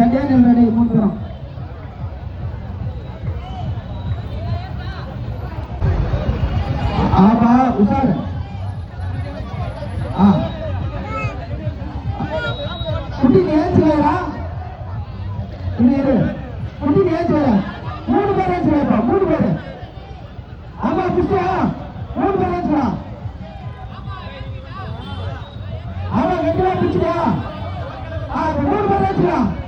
வீரர்கள் ரெடி மூணு ஆமா உஷாரு. ஆ. குட்டி நீ ஏச்சுலையா இரு இரு. குட்டி நீ வேற மூணு பேர் ஏச்சுலையா மூணு பேர். ஆமா புஷ்டியா மூணு பேர் ஏச்சுலாம் ஆமா வெங்கடா பிடிச்சியா ஆ மூணு பேர் ஏச்சுலாம் மூணு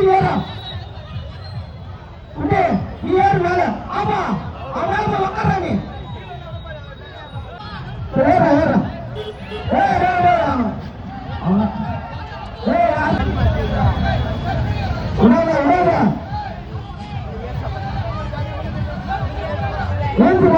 கோடி வேலை అంటే ఈ ఏడు వేల ఆపా ఆ వేల ఒక్కరాని ఏంటి